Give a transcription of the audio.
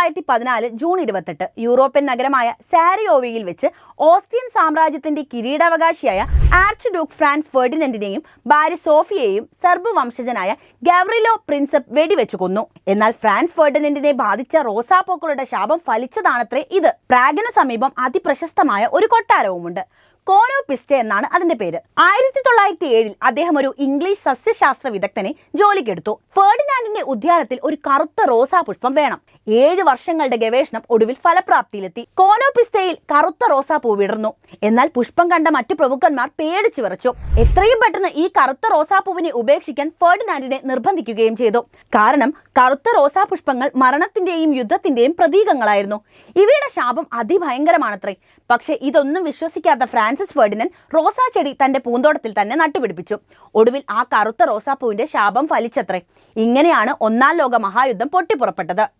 തൊള്ളായിരത്തി പതിനാല് ജൂൺ ഇരുപത്തെട്ട് യൂറോപ്യൻ നഗരമായ സാരിയോവിയിൽ വെച്ച് ഓസ്ട്രിയൻ സാമ്രാജ്യത്തിന്റെ കിരീടാവകാശിയായ ആർച്ച് ഡ്യൂക്ക് ഫ്രാൻസ് ഫെർഡിനന്റിനെയും ഭാര്യ സോഫിയെയും സെർബ് വംശജനായ ഗവറിലോ പ്രിൻസപ്പ് വെടിവെച്ചു കൊന്നു. എന്നാൽ ഫ്രാൻസ് ഫെർഡിനന്റിനെ ബാധിച്ച റോസാപ്പൂക്കളുടെ ശാപം ഫലിച്ചതാണത്രേ ഇത്. പ്രാഗിന് സമീപം അതിപ്രശസ്തമായ ഒരു കൊട്ടാരവുമുണ്ട്. കോനോ പിസ്റ്റ എന്നാണ് അതിന്റെ പേര്. ആയിരത്തി തൊള്ളായിരത്തി ഏഴിൽ അദ്ദേഹം ഒരു ഇംഗ്ലീഷ് സസ്യശാസ്ത്ര വിദഗ്ധനെ ജോലിക്കെടുത്തു. ഫെർഡിനാൻഡിന്റെ ഉദ്യാനത്തിൽ ഒരു കറുത്ത റോസാ പുഷ്പം വേണം. ഏഴ് വർഷങ്ങളുടെ ഗവേഷണം ഒടുവിൽ ഫലപ്രാപ്തിയിലെത്തി. കോനോപിസ്തയിൽ കറുത്ത റോസാപ്പൂ വിടർന്നു. എന്നാൽ പുഷ്പം കണ്ട മറ്റു പ്രഭുക്കന്മാർ പേടിച്ചു വിറച്ചു. എത്രയും പെട്ടെന്ന് ഈ കറുത്ത റോസാ പൂവിനെ ഉപേക്ഷിക്കാൻ ഫെർഡിനാൻഡിനെ നിർബന്ധിക്കുകയും ചെയ്തു. കാരണം കറുത്ത റോസാ പുഷ്പങ്ങൾ മരണത്തിന്റെയും യുദ്ധത്തിന്റെയും പ്രതീകങ്ങളായിരുന്നു. ഇവയുടെ ശാപം അതിഭയങ്കരമാണത്രേ. പക്ഷേ ഇതൊന്നും വിശ്വസിക്കാത്ത ഫ്രാൻസിസ് ഫെർഡിനൻ റോസാ ചെടി തന്റെ പൂന്തോട്ടത്തിൽ തന്നെ നട്ടുപിടിപ്പിച്ചു. ഒടുവിൽ ആ കറുത്ത റോസാ പൂവിന്റെ ശാപം ഫലിച്ചത്രേ. ഇങ്ങനെയാണ് ഒന്നാം ലോക മഹായുദ്ധം പൊട്ടിപ്പുറപ്പെട്ടത്.